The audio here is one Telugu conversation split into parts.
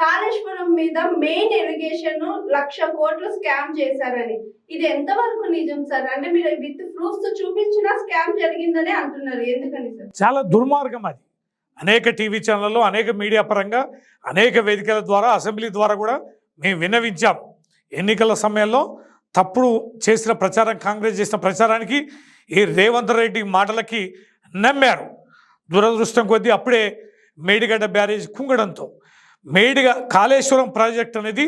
కాళేశ్వరం మీద మెయిన్ ఇరిగేషన్ లక్ష కోట్లు స్కామ్ చేశారని. ఇది ఎంతవరకు నిజం సార్ అంటే మీరు విత్ ప్రూఫ్స్ చూపించినా స్కామ్ జరిగిందని అంటున్నారు. ఎందుకని సార్ చాలా దుర్మార్గం అది. అనేక టీవీ ఛానళ్ళు అనేక మీడియా పరంగా అనేక వేదికల ద్వారా అసెంబ్లీ ద్వారా కూడా మేము విన్నవించాం. ఎన్నికల సమయంలో తప్పుడు చేసిన ప్రచారం కాంగ్రెస్ చేసిన ప్రచారానికి ఈ రేవంత్ రెడ్డి మాటలకి నమ్మారు. దురదృష్టం కొద్దీ అప్పుడే మేడిగడ్డ బ్యారేజ్ కుంగడంతో. మేడిగా కాళేశ్వరం ప్రాజెక్ట్ అనేది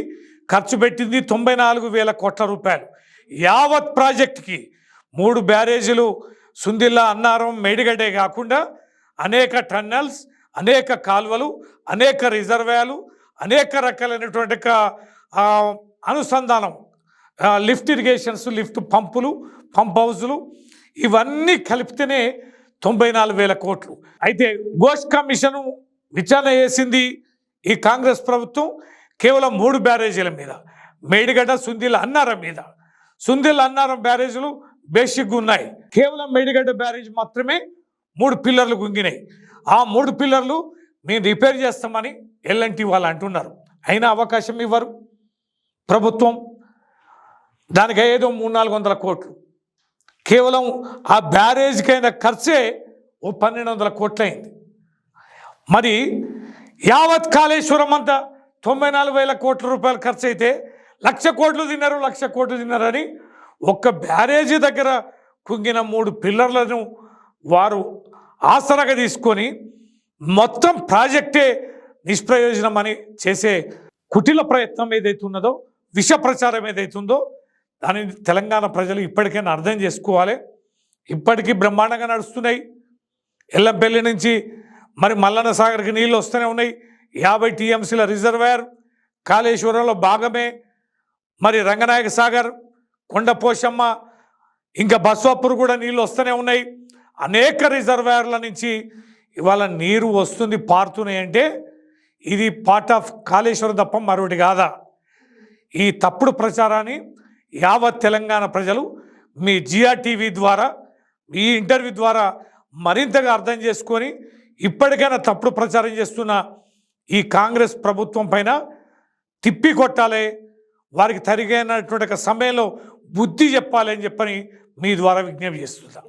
ఖర్చు పెట్టింది తొంభై నాలుగు వేల కోట్ల రూపాయలు. యావత్ ప్రాజెక్ట్కి మూడు బ్యారేజీలు సుందిల్లా అన్నారం మేడిగడ్డే కాకుండా అనేక టన్నల్స్ అనేక కాలువలు అనేక రిజర్వాయర్లు అనేక రకాలైనటువంటి అనుసంధానం లిఫ్ట్ ఇరిగేషన్స్ లిఫ్ట్ పంపులు పంప్ హౌజులు ఇవన్నీ కలిపితేనే తొంభై నాలుగు వేల కోట్లు. అయితే గోష్ కమిషను విచారణ చేసింది ఈ కాంగ్రెస్ ప్రభుత్వం కేవలం మూడు బ్యారేజీల మీద మేడిగడ్డ సుందిల అన్నారం మీద. సుందిల్ అన్నారం బ్యారేజీలు బేసిక్గా ఉన్నాయి. కేవలం మేడిగడ్డ బ్యారేజ్ మాత్రమే మూడు పిల్లర్లు గుంగినాయి. ఆ మూడు పిల్లర్లు మేము రిపేర్ చేస్తామని ఎల్ఎన్టీ వాళ్ళు అంటున్నారు. అయినా అవకాశం ఇవ్వరు. ప్రభుత్వం దానికి ఏదో మూడు నాలుగు వందల కోట్లు. కేవలం ఆ బ్యారేజ్కైన ఖర్చే ఓ పన్నెండు వందల కోట్లయింది. మరి యావత్ కాళేశ్వరం అంతా తొంభై నాలుగు వేల కోట్ల రూపాయలు ఖర్చు అయితే లక్ష కోట్లు తిన్నారు లక్ష కోట్లు తిన్నారని ఒక్క బ్యారేజీ దగ్గర కుంగిన మూడు పిల్లర్లను వారు ఆసనగా తీసుకొని మొత్తం ప్రాజెక్టే నిష్ప్రయోజనం అని చేసే కుటిల ప్రయత్నం ఏదైతే ఉన్నదో విష ప్రచారం ఏదైతుందో దానిని తెలంగాణ ప్రజలు ఇప్పటికైనా అర్థం చేసుకోవాలి. ఇప్పటికీ బ్రహ్మాండంగా నడుస్తున్నాయి. ఎల్లంపల్లి నుంచి మరి మల్లన్న సాగర్కి నీళ్ళు వస్తూనే ఉన్నాయి. యాభై టీఎంసీల రిజర్వేర్ కాళేశ్వరంలో భాగమే. మరి రంగనాయక సాగర్ కొండపోషమ్మ ఇంకా బస్వాపూర్ కూడా నీళ్ళు వస్తూనే ఉన్నాయి. అనేక రిజర్వాయర్ల నుంచి ఇవాళ నీరు వస్తుంది పారుతున్నాయి అంటే ఇది పార్ట్ ఆఫ్ కాళేశ్వరం తప్ప మరొకటి కాదా? ఈ తప్పుడు ప్రచారాన్ని యావత్ తెలంగాణ ప్రజలు మీ జియా టీవీ ద్వారా ఈ ఇంటర్వ్యూ ద్వారా మరింతగా అర్థం చేసుకొని ఇప్పటికైనా తప్పుడు ప్రచారం చేస్తున్న ఈ కాంగ్రెస్ ప్రభుత్వం పైన తిప్పి కొట్టాలి వారికి తరిగైనటువంటి సమయంలో బుద్ధి చెప్పాలి అని చెప్పని మీ ద్వారా విజ్ఞప్తి చేస్తున్నా.